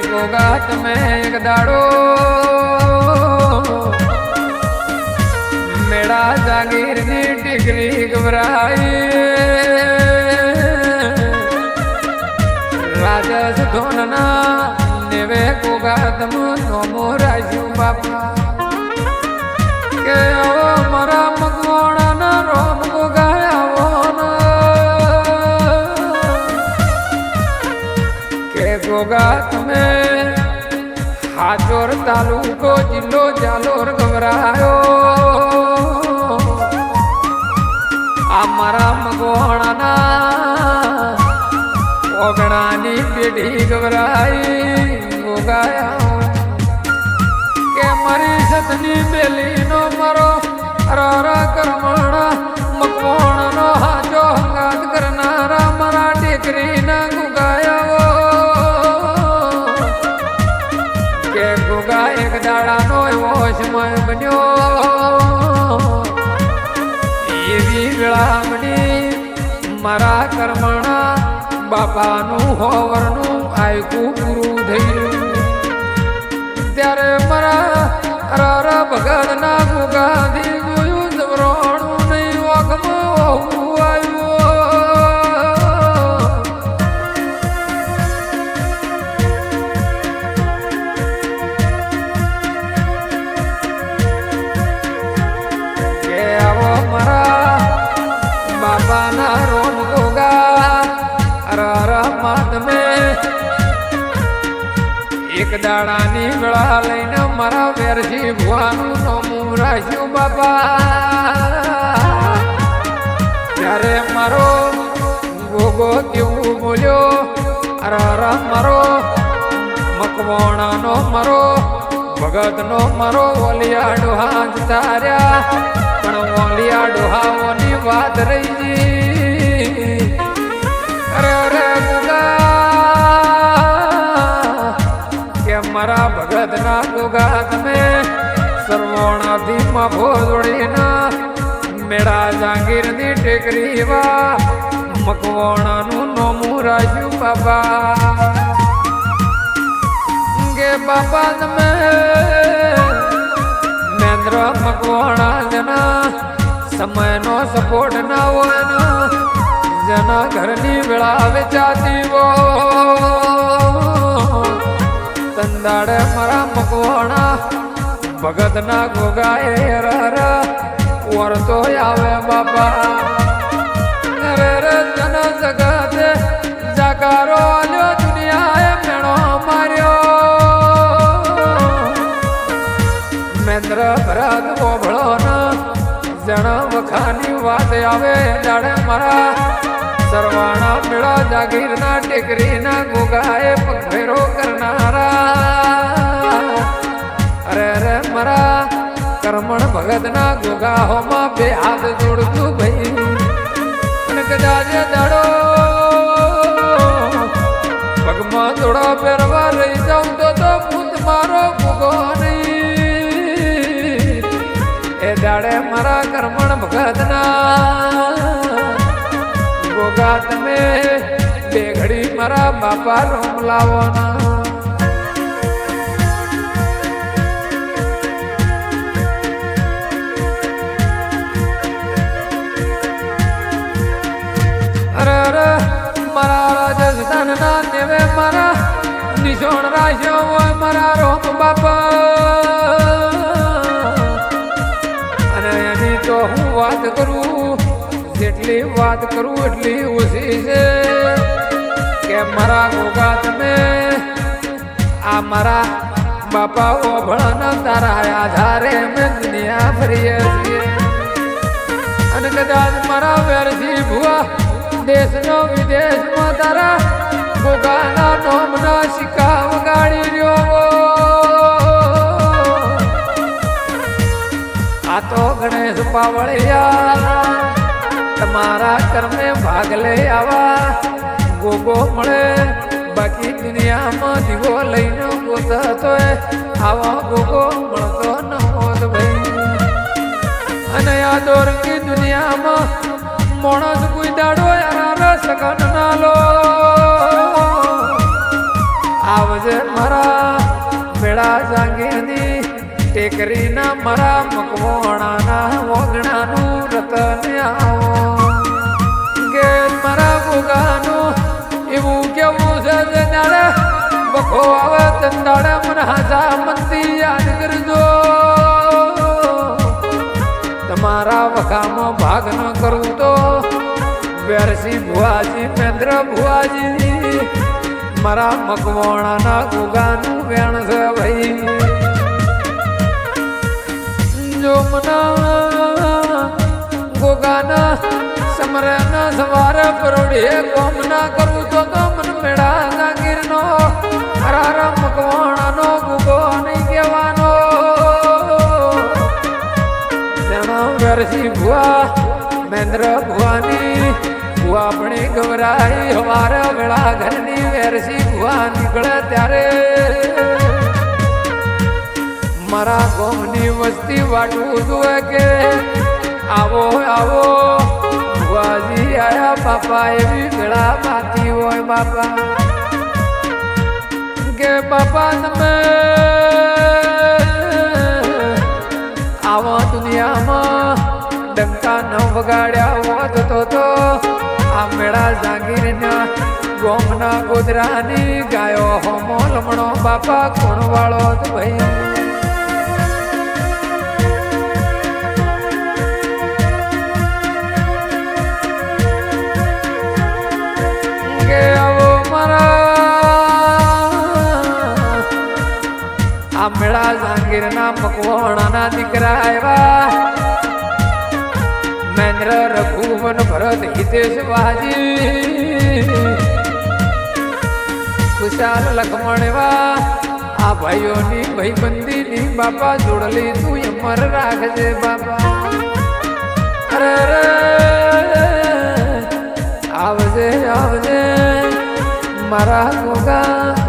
ગોગા તમે એક દાડો. મેળા જાગીરની ડિગ્રી ગભરાઈ. રાજસ ધોનના નેવે ગોગા તમ નોમો રાખ્યું બાપા. કે મારા મગવાણાના રોમ ગોગા કે ગોગા તમે? હાજોર તાલુકો જિલ્લો જાલોર ગવરાયો આ મારા મગવાણાના ઓગણાની પેઢી ગભરાઈ. ગોગાયા કે મારી સતની બેલીનો મારો અરર કરમણા મકવાણનો હાજો દાડાનો એવો સમય બન્યો. એવી વિળામણી મારા કર્મણા બાપાનું હોવરનું આયકું પૂરું થયું. ત્યારે મારા અરર ભગત એક દાડાની વેળા લઈને મારા વેરજી ભુવાનું નમું રાખ્યું, બાપા. ત્યારે મારો ગોગો કેવું બોલ્યો? અરર મારો મકવાણાનો મારો, ભગતનો મારો ઓલિયા ડોહા તાર્યા. પણ ઓલિયા ડોહાઓની વાત રહી. અરે મારા ભગત ના ગોગા તમે સર્વોણાથી માફો જોડીના મેળા જાગીરની ટેકરી વા મકવાણાનું નોમું રાખ્યું બાબા ગે બાબા તમે મેન્દ્ર મકવાણા જના સમયનો સપોર્ટ ના હોય ને જેના ઘરની વેળા વેચાતી હોય. તંદાડે મારા મકવાણા, ભગતના ગોગાએ રર વરતો આવે બાપા. રે જન જગતે જગારો આલ્યો, દુનિયાએ મેણો માર્યો. મેન્દ્ર ભરત ઓભળો ન જણ વખાની વાત આવે જાણે મારા. સરવાણા મેળા જાગીરના, ટેકરીના ગોગાએ કરમણ ભગતના ગોગાહોમાં બે હાથ જોડતું ભાઈ. અને કદાચ દાડો પગમાં થોડો પહેરવા રહી જાઉં તો તો ભૂત મારો ભૂગો એ દાડે મારા કરમણ ભગતના ગોગા તમે બે ઘડી મારા બાપા રોમ લાવવાના. રાજસ્થાન ના દેવે મારા નિશોણ રાખ્યો હોય મારા રોમ બાપા. અને એની તો હું વાત કરું, જેટલી વાત કરું એટલી ઓછી છે. કે મારા ગોગા તમે આ મારા બાપા ઓભળના તારા આધારે અમે દુનિયા ફરીએ છીએ. અને કદાચ મારા વેરથી ભુવા દેશનો વિદેશમાં તારા ગોગાના નોમના શિકા વગાડી રહ્યો. આ ગણેશ પાવળિયા, તમારા કર્મે ભાગ લઈ આવા. ગોગો મળે, બાકી દુનિયામાં દીવો લઈને ગોતતો આવા ગોગો મળતો ન હોત ભાઈ. અને આ દોરંગી દુનિયામાં માણસ કોઈ દાડો યાર સગન લો આવજે મારા મેળા જાગીરની ટેકરીના મારા મકવાણાના વગણાનું રતન આવો. કે મારા ગોગાનું એવું કેવું છે જે દાડે બખો આવે તે દાડે મને હાજા મંદી યાદ કરજો. તમારા વખામાં ભાગ ન કરું તો વેરસી ભુવાજી મેન્દ્ર ભુવાજી. મારા મકવાણાના ગોગાનું વેણ છે ભાઈ. જો મના ગોગાના સમરના સવાર પરોડીએ કોમ ના કરું તો તો મન મેળા જાગીરનો. હરાર મકવાણાનો ગુગો નહીં કહેવાનો. તેનો વેરસી ભુવા, મેન્દ્ર ભુવાની. ભુવા આપણે ગવરાઈ હવારે વેળા ઘરની વેરસી ભુવા નીકળે ત્યારે. મારા ગોમની વસ્તી વાટવું જોઈએ કે, આવો આવો, ભુવાજી આયા બાપા એવી વેળા માતી હોય બાપા. કે બાપા, તમે આવો દુનિયામાં, ડંકા ન વગાડ્યા હોત તો તો આ મેળા જાગીરના ગોમના ગોદરાની ગાયો હોમો લમણો, બાપા કોણ વાળો તો ભાઈ મેળા જાંગીરના મકવાણાના દીકરા આવ્યા. મહેન્દ્ર રઘુવન ભરત હિતેશ વાજી. ખુશાલ લખમણ એવા આ ભાઈઓની ભાઈબંધીની બાપા જોડલી તું અમર રાખજે બાપા. અરે આવજે આવજે, મારા ગોગા